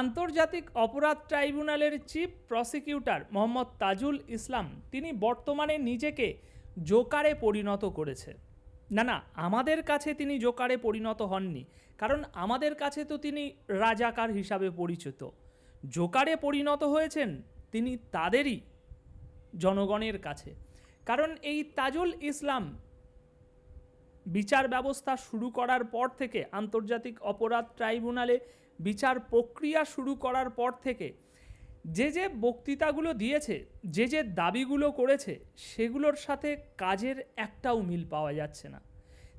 আন্তর্জাতিক অপরাধ ট্রাইব্যুনালের চিফ প্রসিকিউটর মোহাম্মদ তাজুল ইসলাম, তিনি বর্তমানে নিজেকে জোকারে পরিণত করেছে। না না, আমাদের কাছে তিনি জোকারে পরিণত হননি, কারণ আমাদের কাছে তো তিনি রাজাকার হিসাবে পরিচিত। জোকারে পরিণত হয়েছেন তিনি তাদেরই জনগণের কাছে। কারণ এই তাজুল ইসলাম বিচার ব্যবস্থা শুরু করার পর থেকে আন্তর্জাতিক অপরাধ ট্রাইব্যুনালে বিচার প্রক্রিয়া শুরু করার পর থেকে যে যে বক্তৃতাগুলো দিয়েছে, যে যে দাবিগুলো করেছে, সেগুলোর সাথে কাজের একটাও মিল পাওয়া যাচ্ছে না।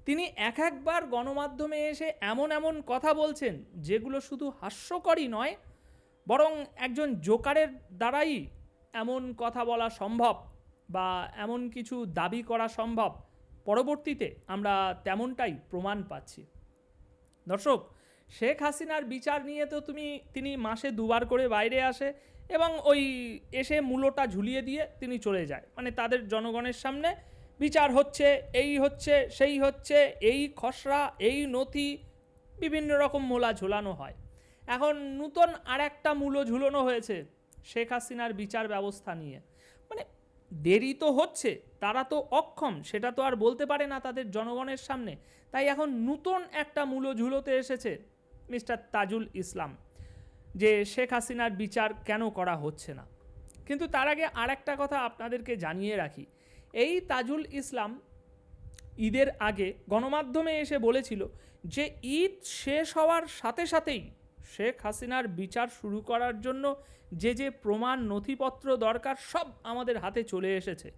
তিনি এক একবার গণমাধ্যমে এসে এমন এমন কথা বলছেন, যেগুলো শুধু হাস্যকরই নয়, বরং একজন জোকারের দ্বারাই এমন কথা বলা সম্ভব বা এমন কিছু দাবি করা সম্ভব। পরবর্তীতে আমরা তেমনটাই প্রমাণ পাচ্ছি। দর্শক শেখ হাসিনার বিচার নিয়ে তো তুমি, তিনি মাসে দুবার করে বাইরে আসে এবং ওই এসে মূলোটা ঝুলিয়ে দিয়ে তিনি চলে যায়। মানে তাদের জনগণের সামনে বিচার হচ্ছে, এই হচ্ছে, সেই হচ্ছে, এই খসড়া, এই নথি, বিভিন্ন রকম মোলা ঝোলানো হয়। এখন নূতন আর একটা মূল্য ঝুলানো হয়েছে শেখ হাসিনার বিচার ব্যবস্থা নিয়ে। মানে দেরি তো হচ্ছে, তারা তো অক্ষম, সেটা তো আর বলতে পারে না তাদের জনগণের সামনে। তাই এখন নূতন একটা মূল্য ঝুলোতে এসেছে মিস্টার তাজুল ইসলাম, যে শেখ হাসিনার বিচার কেন করা হচ্ছে না। কিন্তু তার আগে আর একটা কথা আপনাদেরকে জানিয়ে রাখি। এই তাজুল ইসলাম ঈদের আগে গণমাধ্যমে এসে বলেছিল যে ঈদ শেষ হওয়ার সাথে সাথেই শেখ হাসিনার বিচার শুরু করার জন্য যে যে প্রমাণ, নথিপত্র দরকার সব আমাদের হাতে চলে এসেছে।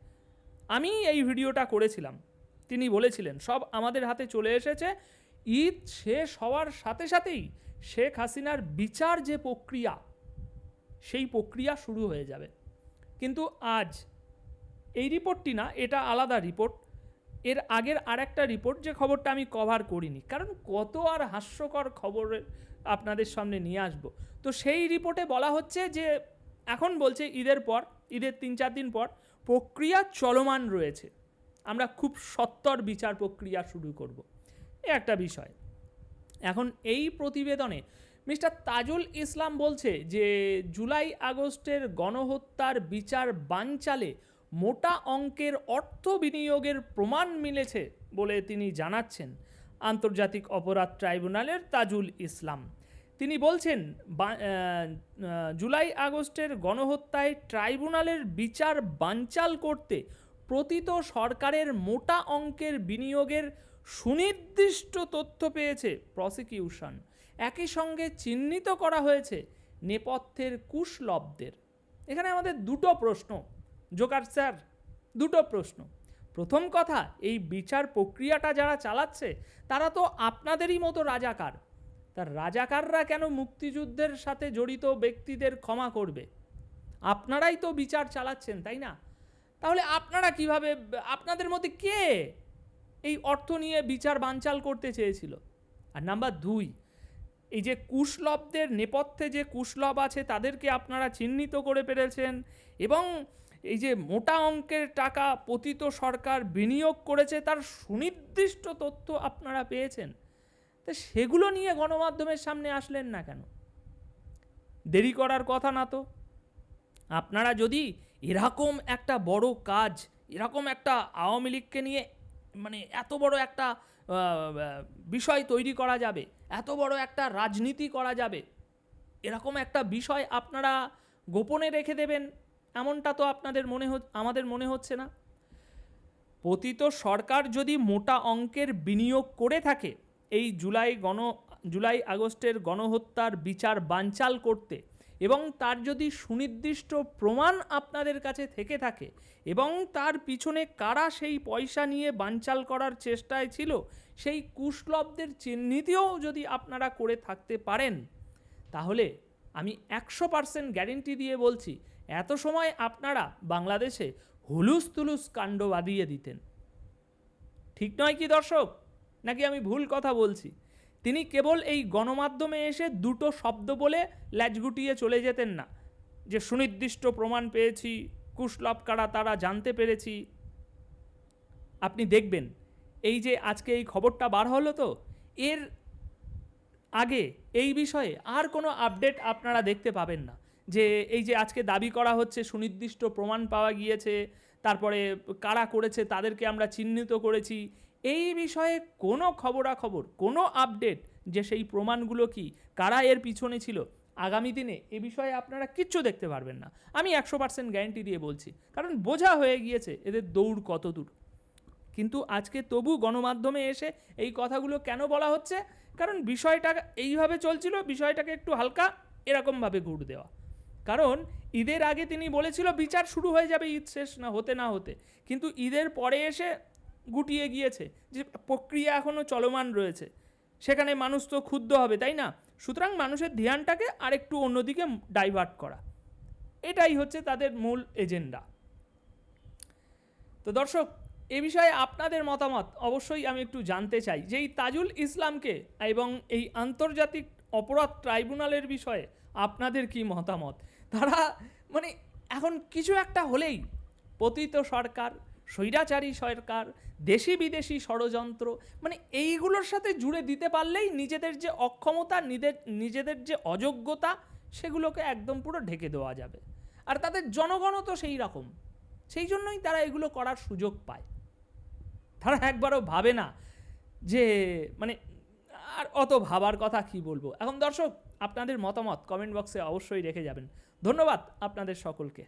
আমি এই ভিডিওটা করেছিলাম। তিনি বলেছিলেন, সব আমাদের হাতে চলে এসেছে। ঈদ শেষ হওয়ার সাথে সাথেই শেখ হাসিনার বিচার যে প্রক্রিয়া, সেই প্রক্রিয়া শুরু হয়ে যাবে। কিন্তু আজ এই রিপোর্টটি না, এটা আলাদা রিপোর্ট। এর আগের আরেকটা রিপোর্ট যে খবরটা আমি কভার করিনি, কারণ কত আর হাস্যকর খবরের আপনাদের সামনে নিয়ে আসব। তো সেই রিপোর্টে বলা হচ্ছে যে, এখন বলছে ঈদের পর, ঈদের তিন চার দিন পর প্রক্রিয়া চলমান রয়েছে। আমরা খুব সত্তর বিচার প্রক্রিয়া শুরু করব। একটা বিষয়। এখন এই প্রতিবেদনে মিস্টার তাজুল ইসলাম বলছে যে, জুলাই আগস্টের গণহত্যার বিচার বানচালে মোটা অঙ্কের অর্থ বিনিয়োগের প্রমাণ মিলেছে বলে তিনি জানাচ্ছেন আন্তর্জাতিক অপরাধ ট্রাইব্যুনালের তাজুল ইসলাম। তিনি বলছেন জুলাই আগস্টের গণহত্যায় ট্রাইব্যুনালের বিচার বানচাল করতে প্রতীত সরকারের মোটা অঙ্কের বিনিয়োগের সুনির্দিষ্ট তথ্য পেয়েছে প্রসিকিউশন একই সঙ্গে চিহ্নিত করা হয়েছে নেপথ্যের কুশলবদের। এখানে আমাদের দুটো প্রশ্ন। জোকার স্যার, দুটো প্রশ্ন। প্রথম কথা, এই বিচার প্রক্রিয়াটা যারা চালাচ্ছে, তারা তো আপনাদেরই মতো রাজাকার। তার রাজাকাররা কেন মুক্তিযুদ্ধের সাথে জড়িত ব্যক্তিদের ক্ষমা করবে? আপনারাই তো বিচার চালাচ্ছেন, তাই না? তাহলে আপনারা কীভাবে, আপনাদের মধ্যে কে এই অর্থ নিয়ে বিচার বানচাল করতে চেয়েছিল। আর নাম্বার দুই, এই যে কুশলবদের নেপথ্যে যে কুশলব আছে, তাদেরকে আপনারা চিহ্নিত করে পেরেছেন এবং এই যে মোটা অঙ্কের টাকা পতিত সরকার বিনিয়োগ করেছে, তার সুনির্দিষ্ট তথ্য আপনারা পেয়েছেন। তো সেগুলো নিয়ে গণমাধ্যমের সামনে আসলেন না কেন? দেরি করার কথা না তো। আপনারা যদি এরকম একটা বড় কাজ, এরকম একটা আওয়ামী লীগকে নিয়ে মানে এত বড় একটা বিষয় তৈরি করা যাবে, এত বড় একটা রাজনীতি করা যাবে, এরকম একটা বিষয় আপনারা গোপনে রেখে দেবেন, এমনটা তো আপনাদের মনে আমাদের মনে হচ্ছে না। পতিত সরকার যদি মোটা অঙ্কের বিনিয়োগ করে থাকে, এই জুলাই গণ, জুলাই আগস্টের গণহত্যার বিচার বানচাল করতে এবং তার যদি সুনির্দিষ্ট প্রমাণ আপনাদের কাছে থেকে থাকে এবং তার পিছনে কারা সেই পয়সা নিয়ে বানচাল করার চেষ্টায় ছিল, সেই কুশলবদের চিহ্নিতও যদি আপনারা করে থাকতে পারেন, তাহলে আমি একশো পার্সেন্ট গ্যারেন্টি দিয়ে বলছি, এত সময় আপনারা বাংলাদেশে হুলুস তুলুস কাণ্ড বাঁধিয়ে দিতেন। ঠিক নয় কি দর্শক? নাকি আমি ভুল কথা বলছি? তিনি কেবল এই গণমাধ্যমে এসে দুটো শব্দ বলে ল্যাজ গুটিয়ে চলে যেতেন না। যে সুনির্দিষ্ট প্রমাণ পেয়েছি কুশলভ কারা তারা জানতে পেরেছি। আপনি দেখবেন, এই যে আজকে এই খবরটা বার হলো তো, এর আগে এই বিষয়ে আর কোনো আপডেট আপনারা দেখতে পাবেন না। যে এই যে আজকে দাবি করা হচ্ছে, সুনির্দিষ্ট প্রমাণ পাওয়া গিয়েছে, তারপরে কারা করেছে, তাদেরকে আমরা চিহ্নিত করেছি এই বিষয়ে কোনো খবরাখবর, কোনো আপডেট যে সেই প্রমাণগুলো কি, কারা এর পিছনে ছিল, আগামী দিনে এ বিষয়ে আপনারা কিচ্ছু দেখতে পারবেন না। আমি একশো পার্সেন্ট গ্যারেন্টি দিয়ে বলছি, কারণ বোঝা হয়ে গিয়েছে এদের দৌড় কত দূর। কিন্তু আজকে তবু গণমাধ্যমে এসে এই কথাগুলো কেন বলা হচ্ছে? কারণ বিষয়টা এইভাবে চলছিল, বিষয়টাকে একটু হালকা এরকমভাবে ঘুর দেওয়া। কারণ ঈদের আগে তিনি বলেছিল, বিচার শুরু হয়ে যাবে, ঈদ শেষ না, হতে না হতে। কিন্তু ঈদের পরে এসে গুটিয়ে গিয়েছে, যে প্রক্রিয়া এখনও চলমান রয়েছে। সেখানে মানুষ তো ক্ষুব্ধ হবে, তাই না? সুতরাং মানুষের ধ্যানটাকে আরেকটু অন্যদিকে ডাইভার্ট করা। এটাই হচ্ছে তাদের মূল এজেন্ডা তো দর্শক, এ বিষয়ে আপনাদের মতামত অবশ্যই আমি একটু জানতে চাই। যে এই তাজুল ইসলামকে এবং এই আন্তর্জাতিক অপরাধ ট্রাইব্যুনালের বিষয়ে আপনাদের কি মতামত? তারা মানে এখন কিছু একটা হলেই, পতিত সরকার, স্বৈরাচারী সরকার দেশি বিদেশি ষড়যন্ত্র মানে এইগুলোর সাথে জুড়ে দিতে পারলেই নিজেদের যে অক্ষমতা নিজেদের নিজেদের যে অযোগ্যতা, সেগুলোকে একদম পুরো ঢেকে দেওয়া যাবে। আর তাদের জনগণও তো সেই রকম। সেই জন্যই তারা এগুলো করার সুযোগ পায়। তারা একবারও ভাবে না যে মানে আর অত ভাবার কথা কি বলব। এখন দর্শক, আপনাদের মতামত কমেন্ট বক্সে অবশ্যই রেখে যাবেন। ধন্যবাদ আপনাদের সকলকে।